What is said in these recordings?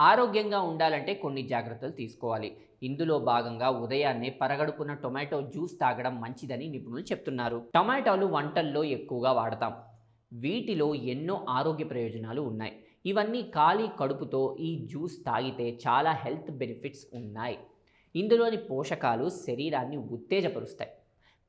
ఆరోగ్యంగా ఉండాలంటే కొన్ని జాగ్రత్తలు తీసుకోవాలి. ఇందులో భాగంగా ఉదయాన్నే పరగడుపున టొమాటో జ్యూస్ తాగడం మంచిదని నిపుణులు చెప్తున్నారు. టొమాటోలు వంటల్లో ఎక్కువగా వాడతాం. వీటిలో ఎన్నో ఆరోగ్య ప్రయోజనాలు ఉన్నాయి. ఇవన్నీ ఖాళీ కడుపుతో ఈ జ్యూస్ తాగితే చాలా హెల్త్ బెనిఫిట్స్ ఉన్నాయి. ఇందులోని పోషకాలు శరీరాన్ని ఉత్తేజపరుస్తాయి.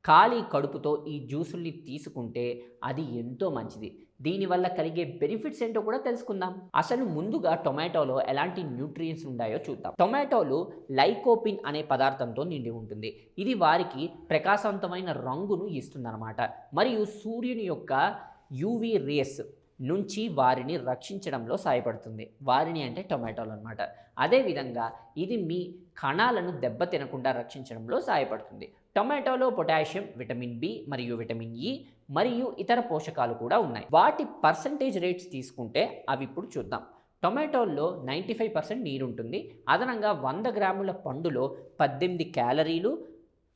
ఖాళీ కడుపుతో ఈ జ్యూసుల్ని తీసుకుంటే అది ఎంతో మంచిది. దీనివల్ల కలిగే బెనిఫిట్స్ ఏంటో కూడా తెలుసుకుందాం. అసలు ముందుగా టొమాటోలో ఎలాంటి న్యూట్రియంట్స్ ఉన్నాయో చూద్దాం. టొమాటోలు లైకోపిన్ అనే పదార్థంతో నిండి ఉంటుంది. ఇది వారికి ప్రకాశవంతమైన రంగును ఇస్తుందన్నమాట. మరియు సూర్యుని యొక్క యూవీ రేస్ నుంచి వారిని రక్షించడంలో సహాయపడుతుంది వారిని అంటే టొమాటోలు అనమాట అదేవిధంగా ఇది మీ కణాలను దెబ్బ తినకుండా రక్షించడంలో సహాయపడుతుంది టొమాటోలో పొటాషియం విటమిన్ బి మరియు విటమిన్ ఇ మరియు ఇతర పోషకాలు కూడా ఉన్నాయి. వాటి పర్సంటేజ్ రేట్స్ తీసుకుంటే అవి ఇప్పుడు చూద్దాం. టొమాటోల్లో నైంటీ ఫైవ్ పర్సెంట్ నీరు ఉంటుంది. అదనంగా వంద గ్రాముల పండులో పద్దెనిమిది క్యాలరీలు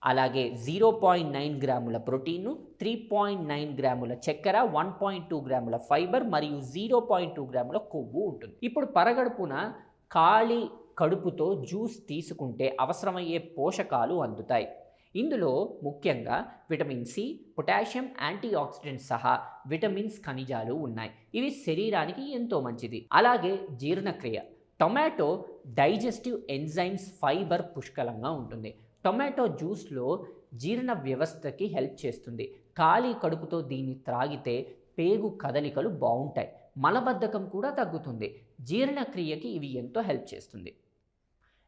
అలాగే జీరో పాయింట్ నైన్ గ్రాముల ప్రోటీను త్రీ పాయింట్ నైన్ గ్రాముల చక్కెర వన్ పాయింట్ టూ గ్రాముల ఫైబర్ మరియు జీరో పాయింట్ టూ గ్రాముల కొవ్వు ఉంటుంది. ఇప్పుడు పరగడుపున ఖాళీ కడుపుతో జ్యూస్ తీసుకుంటే అవసరమయ్యే పోషకాలు అందుతాయి. ఇందులో ముఖ్యంగా vitamin C potassium antioxidants సహా విటమిన్స్ ఖనిజాలు ఉన్నాయి. ఇవి శరీరానికి ఎంతో మంచిది. అలాగే జీర్ణక్రియ. టొమాటో డైజెస్టివ్ ఎంజైమ్స్ ఫైబర్ పుష్కలంగా ఉంటుంది. టొమాటో జ్యూస్లో జీర్ణ వ్యవస్థకి హెల్ప్ చేస్తుంది. ఖాళీ కడుపుతో దీన్ని త్రాగితే పేగు కదలికలు బాగుంటాయి మలబద్ధకం కూడా తగ్గుతుంది. జీర్ణక్రియకి ఇవి ఎంతో హెల్ప్ చేస్తుంది.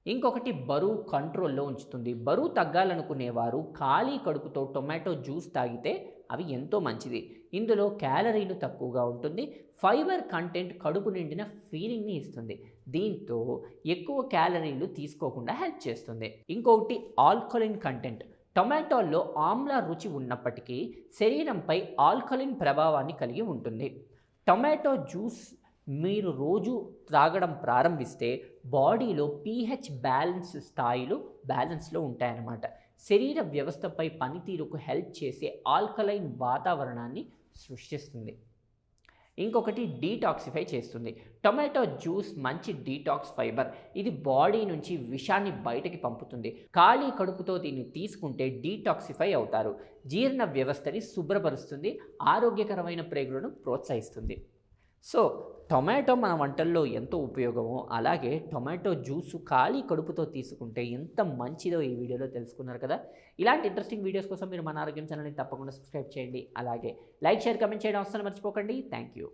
ఇంకొకటి బరువు కంట్రోల్లో ఉంచుతుంది. బరువు తగ్గాలనుకునేవారు ఖాళీ కడుపుతో టొమాటో జ్యూస్ తాగితే అవి ఎంతో మంచిది. ఇందులో క్యాలరీలు తక్కువగా ఉంటుంది. ఫైబర్ కంటెంట్ కడుపు నిండిన ఫీలింగ్ని ఇస్తుంది. దీంతో ఎక్కువ క్యాలరీలు తీసుకోకుండా హెల్ప్ చేస్తుంది. ఇంకొకటి ఆల్కలిన్ కంటెంట్. టొమాటోల్లో ఆమ్ల రుచి ఉన్నప్పటికీ శరీరంపై ఆల్కలిన్ ప్రభావాన్ని కలిగి ఉంటుంది. టొమాటో జ్యూస్ మీరు రోజు త్రాగడం ప్రారంభిస్తే బాడీలో పీహెచ్ బ్యాలెన్స్ స్థాయిలు బ్యాలెన్స్లో ఉంటాయన్నమాట. శరీర వ్యవస్థపై పనితీరుకు హెల్ప్ చేసే ఆల్కలైన్ వాతావరణాన్ని సృష్టిస్తుంది. ఇంకొకటి డీటాక్సిఫై చేస్తుంది. టొమాటో జ్యూస్ మంచి డీటాక్స్ ఫైబర్. ఇది బాడీ నుంచి విషాన్ని బయటకి పంపుతుంది. ఖాళీ కడుపుతో దీన్ని తీసుకుంటే డీటాక్సిఫై అవుతారు. జీర్ణ వ్యవస్థని శుభ్రపరుస్తుంది. ఆరోగ్యకరమైన ప్రేగులను ప్రోత్సహిస్తుంది. సో టొమాటో మన వంటల్లో ఎంతో ఉపయోగమో అలాగే టొమాటో జ్యూసు ఖాళీ కడుపుతో తీసుకుంటే ఎంత మంచిదో ఈ వీడియోలో తెలుసుకున్నారు కదా. ఇలాంటి ఇంట్రెస్టింగ్ వీడియోస్ కోసం మీరు మన ఆరోగ్యం ఛానల్ని తప్పకుండా సబ్స్క్రైబ్ చేయండి. అలాగే లైక్ షేర్ కమెంట్ చేయడం అస్సలు మర్చిపోకండి. Thank you